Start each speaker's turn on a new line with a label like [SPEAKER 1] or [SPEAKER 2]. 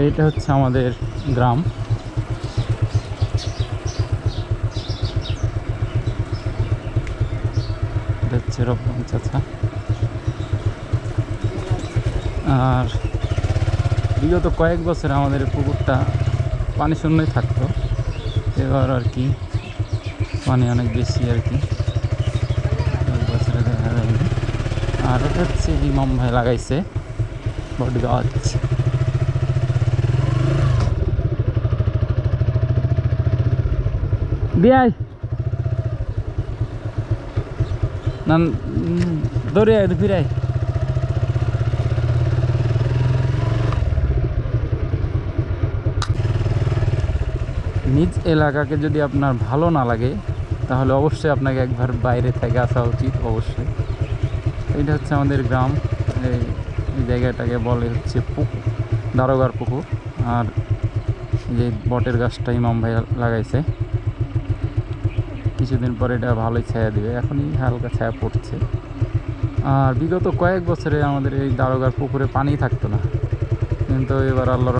[SPEAKER 1] এইটা হচ্ছে আমাদের গ্রাম। হচ্ছে আর বিগত কয়েক বছর আমাদের পুকুরটা পানি শূন্যই থাকতো। এবার আর কি পানি অনেক বেশি আর কি। বছরে দেখা যায়নি। আর ওটা হচ্ছে ইমাম ভাই লাগাইছে বডি গাছ বিয়াই। না উম, দৌড়ে আয় ফিরাই নিজ এলাকাকে যদি আপনার ভালো না লাগে তাহলে অবশ্যই আপনাকে একবার বাইরে থেকে আসা উচিত অবশ্যই। এটা হচ্ছে আমাদের গ্রাম এই জায়গাটাকে বলে হচ্ছে পুকুর দারোগার পুকুর। আর যে বটের গাছটা ইমাম ভাই লাগাইছে। কিছুদিন পরে এটা ভালোই ছায়া দেবে। এখনই হালকা ছায়া পড়ছে। আর বিগত কয়েক বছরে আমাদের এই দারোগার পুকুরে পানি থাকতো না। কিন্তু এবার আল্লাহর